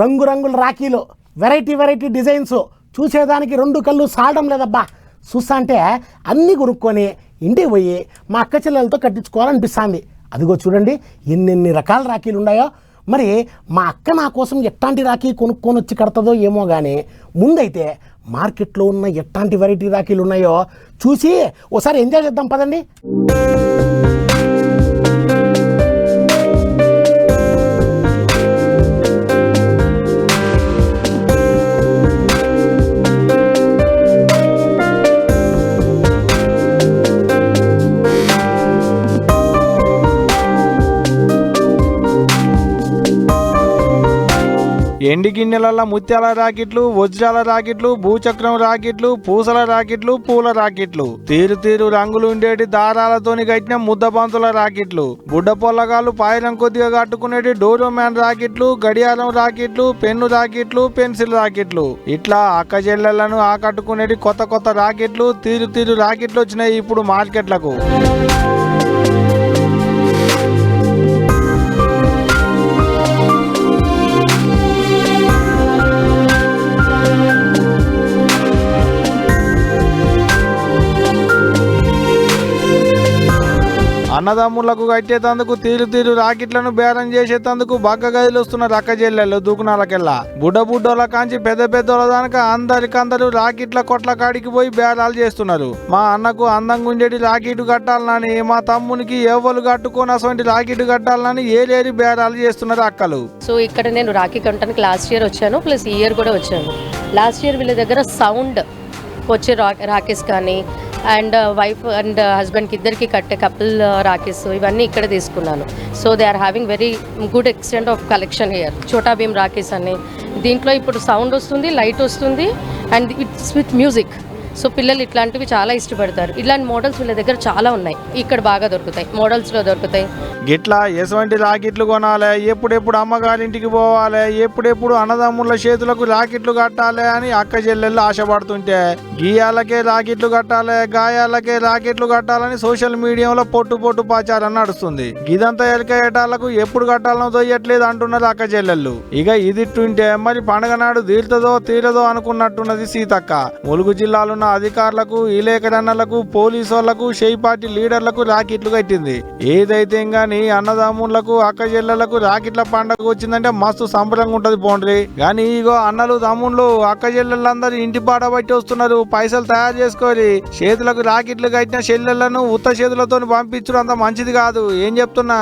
రంగురంగుల రాఖీలు variety variety designs. చూసేదానికి రెండు కళ్ళు సాలడం లేదబ్బా. చూస్తా అంటే అన్నీ కొనుక్కొని ఇంటికి పోయి మా అక్క చెల్లెలతో కట్టించుకోవాలనిపిస్తుంది. అదిగో చూడండి ఎన్నెన్ని రకాల రాఖీలు ఉన్నాయో. మరి మా అక్క నా కోసం ఎట్లాంటి రాఖీ కొనుక్కొని వచ్చి కడతదో ఏమో కానీ ముందైతే మార్కెట్లో ఉన్న ఎట్లాంటి వెరైటీ రాఖీలు ఉన్నాయో చూసి ఓసారి ఎంజాయ్ చేద్దాం పదండి. ఎండి గిన్నెలల్ల ముత్యాల రాకెట్లు వజ్రాల రాకెట్లు భూచక్రం రాకెట్లు పూసల రాకెట్లు పూల రాకెట్లు. తీరు తీరు రంగులు ఉండేటి దారాలతోని కట్టిన ముద్దబంతుల రాకెట్లు. బుడ్డ పొల్లగాలు పాయరం కొద్దిగా కట్టుకునేటి డోరోమ్యాన్ రాకెట్లు గడియారం రాకెట్లు పెన్ను రాకెట్లు పెన్సిల్ రాకెట్లు. ఇట్లా అక్క చెల్లెళ్ళను ఆకట్టుకునేటి కొత్త కొత్త రాకెట్లు తీరు తీరు రాకెట్లు వచ్చినాయి ఇప్పుడు మార్కెట్లకు. అన్నదమ్ములకు కట్టేతందుకు తీరు తీరు రాకెట్లను బేరం చేసేతందుకు బగ్గ గదిలు వస్తున్నారు అక్క చెల్లెళ్ళు బుడ్డ బుడ్డోల కాంచి పెద్ద పెద్దోళ్ళ దానిక అందరికందరూ రాకెట్ల కొట్ల కాడికి పోయి బేరాలు చేస్తున్నారు. మా అన్నకు అందంగా ఉండేటి రాకెట్ కట్టాలని మా తమ్మునికి ఎవరు కట్టుకొని అటువంటి రాకెట్ కట్టాలని ఏలేరి బేరాలు చేస్తున్నారు అక్కలు. సో ఇక్కడ నేను రాఖీ కట్టడానికి లాస్ట్ ఇయర్ వచ్చాను ప్లస్ ఈ ఇయర్ కూడా వచ్చాను. లాస్ట్ ఇయర్ వీళ్ళ దగ్గర సౌండ్ వచ్చే రా కానీ and uh, wife and uh, హస్బెండ్కి ఇద్దరికి కట్టే కపుల్ uh, రాకేస్ ఇవన్నీ ఇక్కడ తీసుకున్నాను. So they are having very good extent of collection here Chhota Bheem Rakesh అని దీంట్లో ఇప్పుడు సౌండ్ వస్తుంది లైట్ వస్తుంది and it's with music so పిల్లలు ఇట్లాంటివి చాలా ఇష్టపడతారు. ఇలాంటి మోడల్స్ వీళ్ళ దగ్గర చాలా ఉన్నాయి. ఇక్కడ బాగా దొరుకుతాయి. మోడల్స్లో దొరుకుతాయి. గిట్లా ఎటువంటి రాకెట్లు కొనాలి ఎప్పుడెప్పుడు అమ్మగారింటికి పోవాలి ఎప్పుడెప్పుడు అన్నదమ్ముల చేతులకు రాకెట్లు కట్టాలి అని అక్క చెల్లెళ్ళు ఆశపడుతుంటే గీయాలకే రాకెట్లు కట్టాలి గాయాలకే రాకెట్లు కట్టాలని సోషల్ మీడియాలో పొట్టు పొట్టు పాచారం నడుస్తుంది. గిదంతా ఎలకేటాలకు ఎప్పుడు కట్టాలనో తోయట్లేదు అంటున్నారు అక్క చెల్లెళ్ళు. ఇక ఇది మరి పండగ నాడు తీరుతుందో తీరదో అనుకున్నట్టున్నది సీతక్క. ములుగు ఉన్న అధికారులకు ఇలేకరన్నలకు పోలీసు వాళ్ళకు షేయి పార్టీ లీడర్లకు రాకెట్లు కట్టింది. ఏదైతే గాని అన్నదమ్ములకు అక్క చెల్లెలకు రాకెట్ల పండగ వచ్చిందంటే మస్తు సంబరంగా ఉంటది పోండ్రి. కానీ ఇగో అన్నలు తమ్ముళ్ళు అక్క చెల్లెళ్ళందరూ ఇంటి పాట బట్టి వస్తున్నారు పైసలు తయారు చేసుకోవాలి చేతులకు రాకెట్లు కట్టిన చెల్లెళ్ళను ఉత్త చేతులతో పంపించడం అంత మంచిది కాదు. ఏం చెప్తున్నా?